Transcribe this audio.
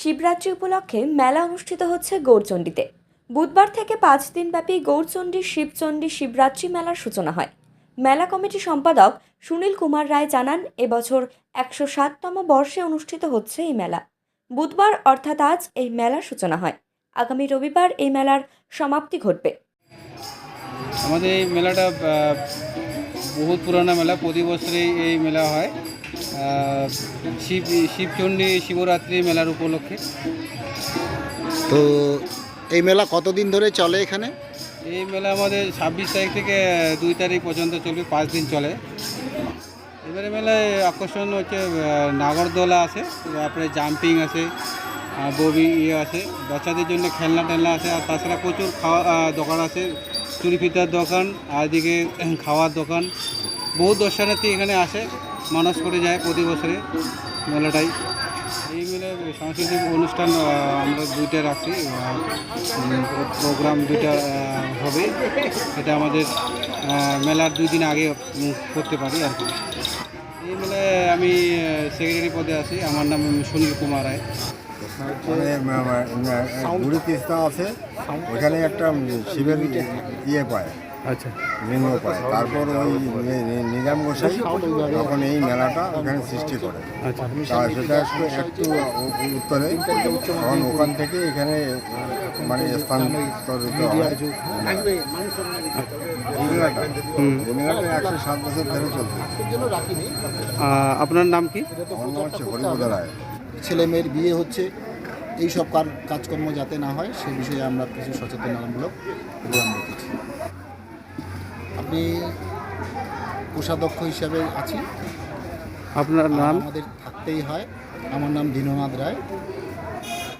শিবরাত্রি উপলক্ষে মেলা অনুষ্ঠিত হচ্ছে গৌরচণ্ডীতে। বুধবার থেকে পাঁচ দিনব্যাপী গৌরচণ্ডী, শিবচণ্ডী, শিবরাত্রি মেলার সূচনা হয়। মেলা কমিটি সম্পাদক সুনীল কুমার রায় জানান, এবছর একশো সাততম বর্ষে অনুষ্ঠিত হচ্ছে এই মেলা। বুধবার অর্থাৎ আজ এই মেলার সূচনা হয়। আগামী রবিবার এই মেলার সমাপ্তি ঘটবে। আমাদের এই মেলাটা বহুত পুরানো মেলা, প্রতি বছরেই এই মেলা হয়। শিব শিবচণ্ডী শিবরাত্রি মেলার উপলক্ষে। তো এই মেলা কতদিন ধরে চলে এখানে? এই মেলা আমাদের ছাব্বিশ তারিখ থেকে দুই তারিখ পর্যন্ত চলবে পাঁচ দিন চলে। এবারে মেলায় আকর্ষণ হচ্ছে নাগরদোলা আছে তারপরে জাম্পিং আছে ববি ইয়ে আছে বাচ্চাদের জন্য খেলনা টেলনা আছে আর তাছাড়া প্রচুর খাওয়া দোকান আছে চুরি ফিতার দোকান আর এদিকে খাওয়ার দোকান। বহু দর্শনার্থী এখানে আসে মানুষ করে যায় প্রতি বছরে মেলাটাই। এই মেলায় সাংস্কৃতিক অনুষ্ঠান আমরা দুইটা রাখছি। প্রোগ্রাম দুইটা হবে। এটা আমাদের মেলার দুই দিন আগে করতে পারি আর কি। এই মেলায় আমি সেক্রেটারি পদে আছি। আমার নাম সুনীল কুমার রায়। আছে। ওখানে একটা শিবের ইয়ে পায়। আচ্ছা। পায় তারপর ওই নিজাম গোসাই তখন এই মেলাটা ওখানে সৃষ্টি করে। আচ্ছা। তা সেটা একটু উত্তরে। তখন ওখান থেকে এখানে মানে স্থানান্তরিত হয়। একশো সাত বছর ধরে চলছে। আপনার নাম কি? আমার নাম হচ্ছে হরিপদ রায়। ছেলে মেয়ের বিয়ে হচ্ছে। এই সব কাজকর্ম যাতে না হয় সে বিষয়ে আমরা কিছু সচেতনতামূলক প্রোগ্রাম রেখেছি আপনি কোষাধ্যক্ষ হিসাবে আছি। আপনার নাম? আমাদের থাকতেই হয়। আমার নাম দীননাথ রায়।